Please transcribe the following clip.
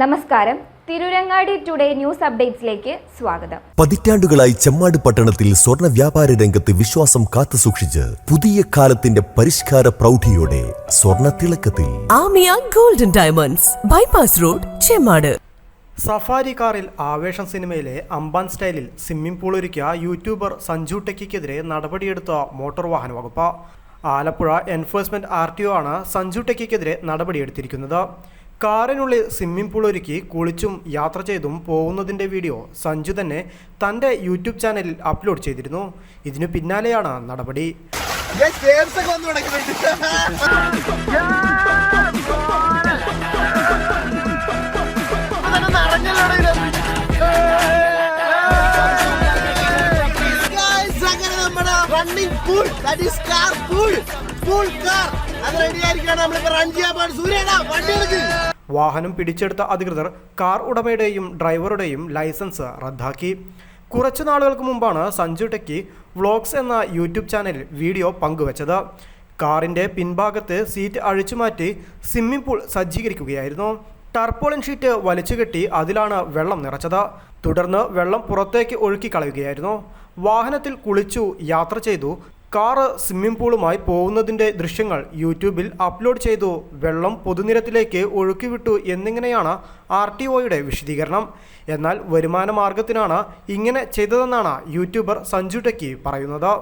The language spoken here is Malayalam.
നമസ്കാരം. തിരുരങ്ങാടി ടുഡേ ന്യൂസ് അപ്ഡേറ്റ്സിലേക്ക് സ്വാഗതം. പതിറ്റാണ്ടുകളായി ചെമ്മാട് പട്ടണത്തിൽ സ്വർണ വ്യാപാര രംഗത്ത് വിശ്വാസം കാത്തുസൂക്ഷിച്ച് പുതിയ കാലത്തിന്റെ പരിഷ്കാര പ്രൗഢിയോടെ സ്വർണ തിളക്കത്തിൽ. Amiya golden diamonds bypass road Chemmad. Safari കാറിൽ ആവേശം സിനിമയിലെ അമ്പാൻ സ്റ്റൈലിൽ സ്വിമ്മിംഗ് പൂൾ ഒരുക്കിയ യൂട്യൂബർ സഞ്ജു ടെക്കിക്കെതിരെ നടപടിയെടുത്ത മോട്ടോർ വാഹന വകുപ്പ്. Alappuzha enforcement R T O ആണ് സഞ്ജു ടെക്കിക്കെതിരെ നടപടിയെടുത്തിരിക്കുന്നത്. കാറിനുള്ളിൽ സ്വിമ്മിംഗ് പൂൾ ഒരുക്കി കുളിച്ചും യാത്ര ചെയ്തും പോകുന്നതിന്റെ വീഡിയോ സഞ്ജു തന്നെ തന്റെ യൂട്യൂബ് ചാനലിൽ അപ്ലോഡ് ചെയ്തിരുന്നു. ഇതിനു പിന്നാലെയാണ് നടപടി. നമ്മുടെ running pool, that is car pool, pool അത് റെഡി ആയിരിക്കുകയാണ്. നമ്മളിപ്പോ റൺ ചെയ്യാൻ പാടും സൂര്യടാ വണ്ടി എടുക്ക്. വാഹനം പിടിച്ചെടുത്ത അധികൃതർ കാർ ഉടമയുടെയും ഡ്രൈവറുടെയും ലൈസൻസ് റദ്ദാക്കി. കുറച്ചു നാളുകൾക്ക് മുമ്പാണ് സഞ്ജു ടെക്കി വ്ളോഗ്സ് എന്ന യൂട്യൂബ് ചാനലിൽ വീഡിയോ പങ്കുവച്ചത്. കാറിന്റെ പിൻഭാഗത്ത് സീറ്റ് അഴിച്ചുമാറ്റി സ്വിമ്മിംഗ് പൂൾ സജ്ജീകരിക്കുകയായിരുന്നു. ടർപ്പോളിൻ ഷീറ്റ് വലിച്ചുകെട്ടി അതിലാണ് വെള്ളം നിറച്ചത്. തുടർന്ന് വെള്ളം പുറത്തേക്ക് ഒഴുക്കി കളയുകയായിരുന്നു. വാഹനത്തിൽ കുളിച്ചു യാത്ര ചെയ്തു കാറ് സ്വിമ്മിംഗ് പൂളുമായി പോകുന്നതിന്റെ ദൃശ്യങ്ങൾ യൂട്യൂബിൽ അപ്ലോഡ് ചെയ്തു. വെള്ളം പൊതുനിരത്തിലേക്ക് ഒഴുക്കിവിട്ടു എന്നിങ്ങനെയാണ് ആർ ടി ഒയുടെ വിശദീകരണം. എന്നാൽ വരുമാന മാർഗത്തിനാണ് ഇങ്ങനെ ചെയ്തതെന്നാണ് യൂട്യൂബർ സഞ്ജു ടെക്കി പറയുന്നത്.